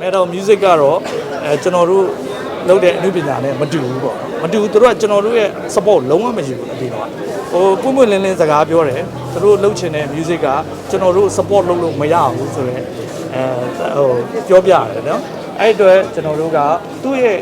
metal music ကတော့အဲကျွန်တော်တို့လုပ်တဲ့အမှုပညာနဲ့မတူဘူးပေါ့မတူဘူးသူတို့ကကျွန်တော်တို့ရဲ့ support လုံးဝမရှိဘူးအပြင်တော့ဟိုပွင့်ပွင့်လင်းလင်းစကားပြောတယ်သူတို့လုပ်ချင်တဲ့ music ကကျွန်တော်တို့ support လုပ်လို့မရဘူးဆိုတော့အဲဟိုပြောပြရတယ်နော်အဲ့အတွက်ကျွန်တော်တို့ကသူ့ရဲ့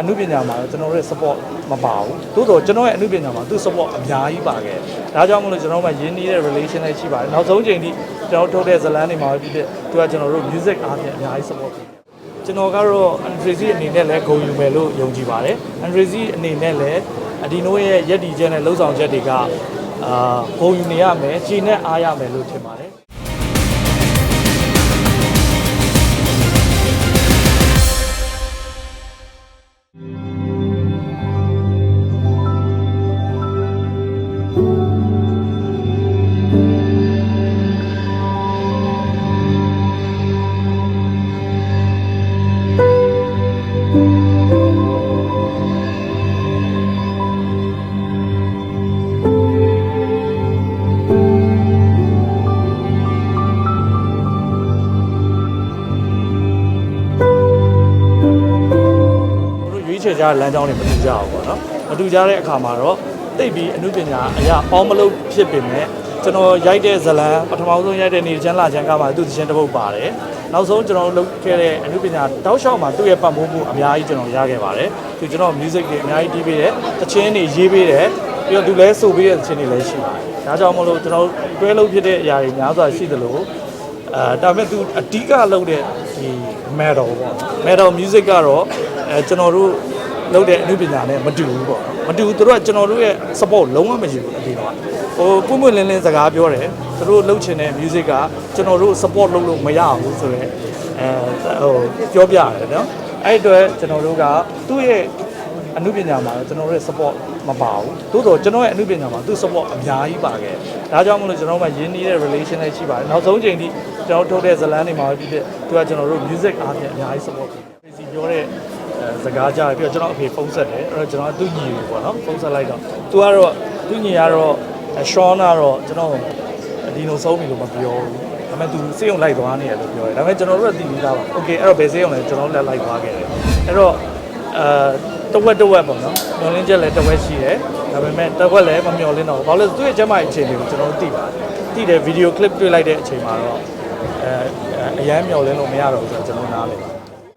အမှုပညာမှာကျွန်တော်တို့ရဲ့ support မပါဘူးသို့တော့ကျွန်တော်ရဲ့အမှုပညာမှာသူ support အများကြီးပါခဲ့ဒါကြောင့်မလို့ကျွန်တော်တို့ကရင်းနှီးတဲ့ relation လေးရှိပါတယ်နောက်ဆုံးချိန်ထိကျွန်တော်တို့ထုတ်တဲ့ဇတ်လန်းတွေမှာဖြစ်ဖြစ်သူကကျွန်တော်တို့ music အားဖြင့်အများကြီး support ပေးတယ်ကျွန်တော်ကတော့ Andrezi အနေနဲ့လည်းဂုဏ်ယူမယ်လို့ယုံကြည်ပါတယ် Andrezi အနေနဲ့လည်းအဒီနိုရဲ့ရည်တည်ချက်နဲ့လှုပ်ဆောင်ချက်တွေကအာဂုဏ်ယူနေရမယ်ခြေနဲ့အားရမယ်လို့ထင်ပါတယ် ချယ်ကြတဲ့လမ်းကြောင်းတွေမတူကြဘူးပေါ့နော်မတူကြတဲ့အခါမှာတော့တိတ်ပြီးအမှုပညာအရာပေါင်းမလို့ဖြစ်ပေမဲ့ကျွန်တော်ရိုက်တဲ့ဇလံပထမဆုံးရိုက်တဲ့နေချမ်းလာချမ်းကမှသူ့သချင်းတစ်ပုတ်ပါတယ်နောက်ဆုံးကျွန်တော်လုပ်ခဲ့တဲ့အမှုပညာတောက်လျှောက်မှာသူ့ရဲ့ပတ်မိုးမှုအများကြီးကျွန်တော်ရခဲ့ပါတယ်သူကျွန်တော် music တွေအများကြီးတီးပေးတယ်သချင်းတွေရေးပေးတယ်ပြီးတော့သူလည်းဆိုပေးတဲ့သချင်းတွေလည်းရှိပါတယ်ဒါကြောင့်မလို့ကျွန်တော်တွဲလုပ်ဖြစ်တဲ့အရာတွေများစွာရှိသလိုအဲဒါပေမဲ့သူအဓိကလုပ်တဲ့ဒီ metal ပေါ့ metal music ကတော့အဲကျွန်တော်တို့ လုပ်တဲ့အမှုပညာနဲ့မတူဘူးပေါ့မတူဘူးသူတို့ကကျွန်တော်တို့ရဲ့ support လုံးဝမရှိဘူးအပြင်တော့ဟိုပွင့်ပွင့်လင်းလင်းစကားပြောတယ်သူတို့လုပ်ချင်တဲ့ music ကကျွန်တော်တို့ support လုပ်လို့မရဘူးဆိုတော့အဲဟိုပြောပြရတယ်နော်အဲ့အတွက်ကျွန်တော်တို့ကသူ့ရဲ့အမှုပညာမှာကျွန်တော်တို့ရဲ့ support မပါဘူးသို့တော့ကျွန်တော်ရဲ့အမှုပညာမှာသူ support အများကြီးပါခဲ့ဒါကြောင့်မလို့ကျွန်တော်တို့ကရင်းနှီးတဲ့ relation လေးရှိပါတယ်နောက်ဆုံးချိန်ထိကျွန်တော်ထုတ်တဲ့ဇတ်လန်းတွေမှာဖြစ်ဖြစ်သူကကျွန်တော်တို့ music အားဖြင့်အများကြီး support ပေးတယ် crazy ပြောတဲ့အဲ စကားကြားပြီးတော့ကျွန်တော်အဖေဖုန်းဆက်တယ်အဲ့တော့ကျွန်တော်သူ့ညီကိုပေါ့နော်ဖုန်းဆက်လိုက်တော့သူကတော့သူ့ညီကတော့ရှောင်းကတော့ကျွန်တော်ဒီလိုဆုံးပြီလို့မပြောဘူးဒါပေမဲ့သူစေးုံလိုက်သွားနေတယ်လို့ပြောတယ်ဒါပေမဲ့ကျွန်တော်တို့ကသိပြီးသားပါโอเคအဲ့တော့ဘယ်စေးုံလဲကျွန်တော်လည်းလိုက်သွားခဲ့တယ်အဲ့တော့အဲတဝက်တဝက်ပေါ့နော်မျောလင်းချက်လည်းတဝက်ရှိတယ်ဒါပေမဲ့တဝက်လည်းမမျောလင်းတော့ဘူးဘာလို့လဲသူ့ရဲ့ကျမရဲ့အခြေအနေကိုကျွန်တော်တို့သိပါတယ်သိတယ်ဗီဒီယိုကလစ်တွေ့လိုက်တဲ့အချိန်မှာတော့အဲအရန်မျောလင်းလို့မရတော့ဘူးဆိုတော့ကျွန်တော်နားလေပါ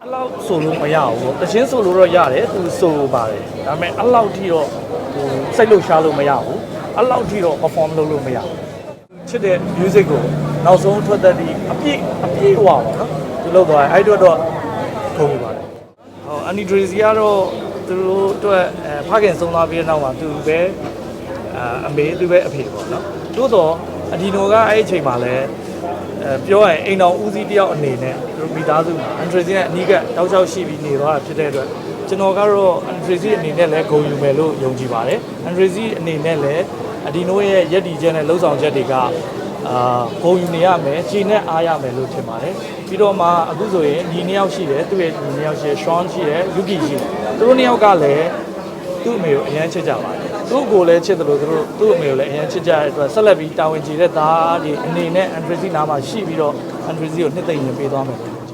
အဲ့လောက်ဆိုလို့မရဘူးပေါ့တချင်းဆိုလို့တော့ရတယ်သူဆိုပါတယ်ဒါပေမဲ့အဲ့လောက်ထိတော့ဟိုစိတ်လို့ရှားလို့မရဘူးအဲ့လောက်ထိတော့ perform လုပ်လို့မရဘူးချစ်တဲ့ music ကိုနောက်ဆုံးထွက်သက်ပြီးအပြည့်အပြည့်ဟွာပေါ့နော်သူလုပ်သွားတယ်အဲ့အတွက်တော့ထုံးပါတယ်ဟော Annie Tracy ကတော့သူတို့အတွက်အဲဖခင်ဆုံးသွားပြီးတဲ့နောက်မှာသူပဲအာအမေသူပဲအဖေပေါ့နော်တိုးတော့အဒီနိုကအဲ့ဒီအချိန်မှာလဲအဲ ပြောရရင်အိမ်တော်ဦးစီးတယောက်အနေနဲ့သူတို့မိသားစုမှာ Andresi နဲ့အနီးကပ်တောက်ချောက်ရှိပြီးနေသွားတာဖြစ်တဲ့အတွက်ကျွန်တော်ကတော့ Andresi အနေနဲ့လည်းဂုဏ်ယူမယ်လို့ယုံကြည်ပါတယ် Andresi အနေနဲ့လည်းအဒီနိုရဲ့ရည်တည်ချက်နဲ့လှုပ်ဆောင်ချက်တွေကအာဂုဏ်ယူနေရမယ်ခြေနဲ့အားရမယ်လို့ထင်ပါတယ်ပြီးတော့မှအခုဆိုရင်ညီနှစ်ယောက်ရှိတယ်သူ့ရဲ့ညီနှစ်ယောက်ရှိတယ် Sean ရှိတယ် Yuki ရှိတယ်သူတို့နှစ်ယောက်ကလည်းသူ့အမေကိုအရန်ချစ်ကြပါတယ် သူ့ကိုလည်းချစ်တယ်လို့သူတို့သူ့အမေကိုလည်းအရန်ချစ်ကြတဲ့အတွက်ဆက်လက်ပြီးတာဝန်ကျေတဲ့သားဒီအနေနဲ့ Andresi နားမှာရှိပြီးတော့ Andresi ကိုနှစ်သိမ့်ရင်ပေးသွားမယ်လို့